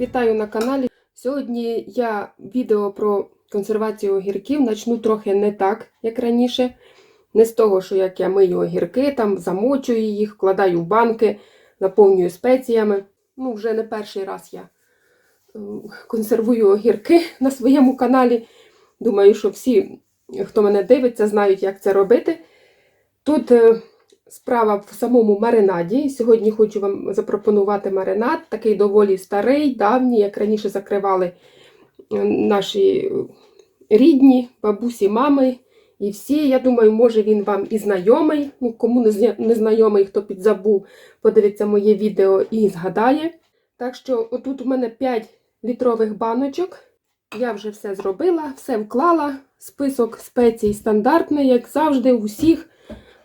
Вітаю на каналі. Сьогодні я відео про консервацію огірків почну трохи не так, як раніше. Не з того, що як я мию огірки, там замочую їх, вкладаю в банки, наповнюю спеціями. Ну, вже не перший раз я е, консервую огірки на своєму каналі. Думаю, що всі, хто мене дивиться, знають, як це робити. Тут е, справа в самому маринаді. Сьогодні хочу вам запропонувати маринад, такий доволі старий, давній, як раніше закривали е, наші рідні, бабусі, мами. І всі, я думаю, може він вам і знайомий. Ну, кому не знайомий, хто підзабув, подивиться моє відео і згадає. Так що, отут у мене 5 літрових баночок. Я вже все зробила, все вклала. Список спецій стандартний, як завжди, у всіх.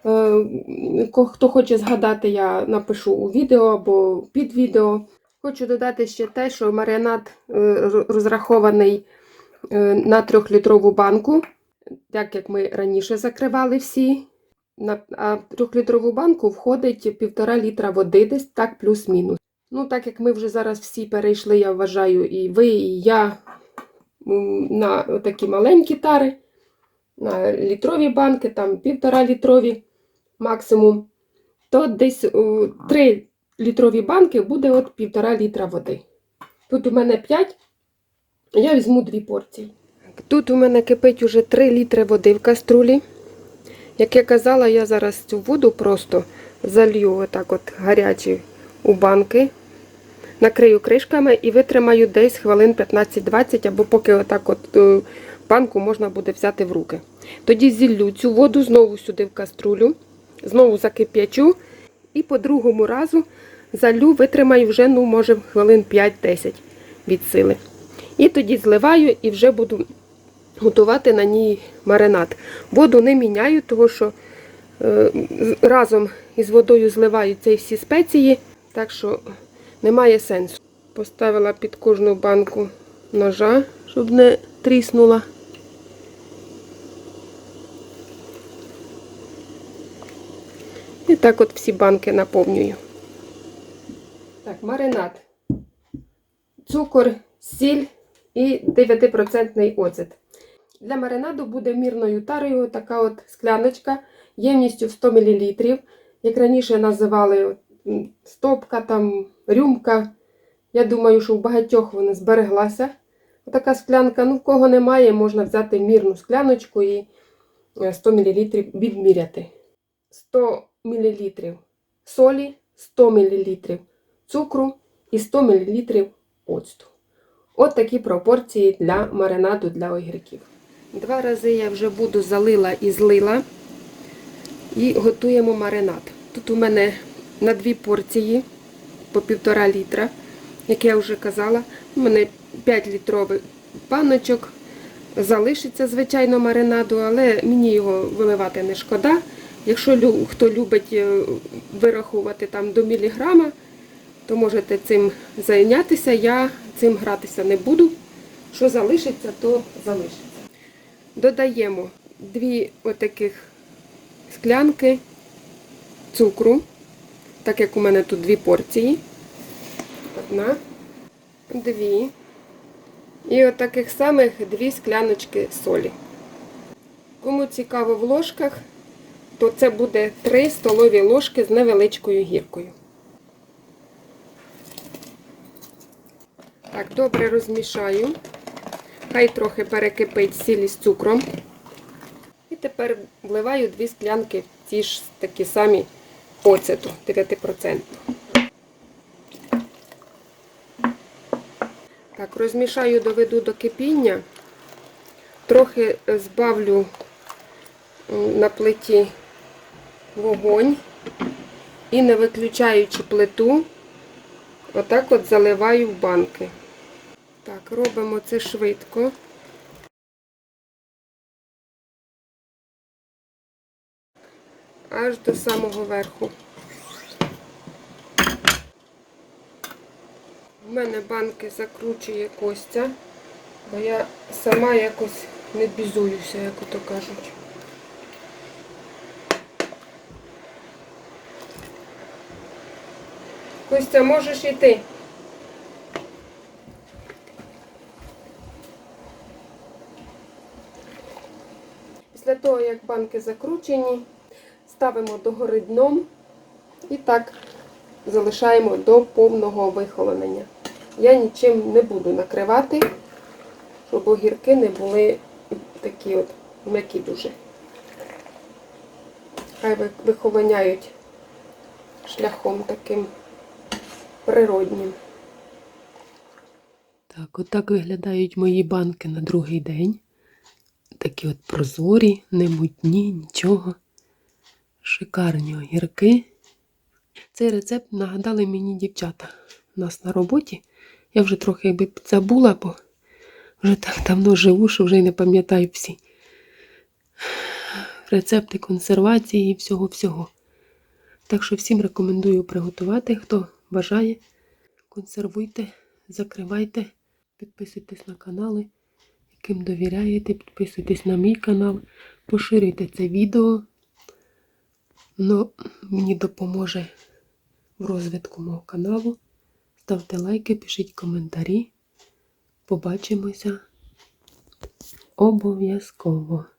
Е, Хто хоче згадати, я напишу у відео або під відео. Хочу додати ще те, що маринад е, розрахований е, на трьохлітрову банку, так як ми раніше закривали всі. А в трьохлітрову банку входить півтора літра води, десь так плюс-мінус. Ну, так як ми вже зараз всі перейшли, я вважаю, і ви, і я на такі маленькі тари, на літрові банки, там півтора літрові максимум, то десь 3 літрові банки буде от півтора літра води. Тут у мене 5, я візьму 2 порції. Тут у мене кипить уже 3 літри води в каструлі. Як я казала, я зараз цю воду просто залью отак от гарячі у банки, накрию кришками і витримаю десь хвилин 15-20, або поки отак от е, банку можна буде взяти в руки. Тоді зіллю цю воду знову сюди в каструлю, знову закип'ячу і по другому разу залю, витримаю вже, ну, може, хвилин 5-10 від сили. І тоді зливаю і вже буду готувати на ній маринад. Воду не міняю, тому що е, разом із водою зливаю ці всі спеції, так що немає сенсу. Поставила під кожну банку ножа, щоб не тріснула. Так от всі банки наповнюю. Так, маринад. Цукор, сіль і 9% оцет. Для маринаду буде мірною тарою така от скляночка ємністю в 100 мл. Як раніше називали стопка, там, рюмка. Я думаю, що у багатьох вона збереглася. Така склянка, ну в кого немає, можна взяти мірну скляночку і е, 100 мл відміряти. 100 мл солі, 100 мл цукру і 100 мл оцту. От такі пропорції для маринаду для огірків. Два рази я вже буду залила і злила. І готуємо маринад. Тут у мене на дві порції по півтора літра. Як я вже казала, у мене 5 літрових баночок. Залишиться, звичайно, маринаду, але мені його виливати не шкода. Якщо хто любить е, вирахувати там до міліграма, то можете цим зайнятися. Я цим гратися не буду. Що залишиться, то залишиться. Додаємо дві отаких склянки цукру, так як у мене тут дві порції. Одна, дві. І отаких самих дві скляночки солі. Кому цікаво в ложках, то це буде 3 столові ложки з невеличкою гіркою. Так, добре розмішаю. Хай трохи перекипить сіль з цукром. І тепер вливаю дві склянки в ті ж такі самі оцету 9%. Так, розмішаю, доведу до кипіння. Трохи збавлю на плиті вогонь і не виключаючи плиту, отак от заливаю в банки. Так, робимо це швидко. Аж до самого верху. У мене банки закручує Костя, бо я сама якось не бізуюся, як ото кажуть. Костя, можеш йти. Після того, як банки закручені, ставимо догори дном і так залишаємо до повного вихолонення. Я нічим не буду накривати, щоб огірки не були такі от м'які дуже. Хай вихованяють шляхом таким природнім. Так, отак виглядають мої банки на другий день. Такі от прозорі, не мутні, нічого. Шикарні огірки. Цей рецепт нагадали мені дівчата у нас на роботі. Я вже трохи якби забула, бо вже так давно живу, що вже й не пам'ятаю всі рецепти консервації і всього-всього. Так що всім рекомендую приготувати, хто бажає. Консервуйте, закривайте, підписуйтесь на канали, яким довіряєте, підписуйтесь на мій канал, поширюйте це відео. Воно мені допоможе в розвитку мого каналу. Ставте лайки, пишіть коментарі. Побачимося обов'язково.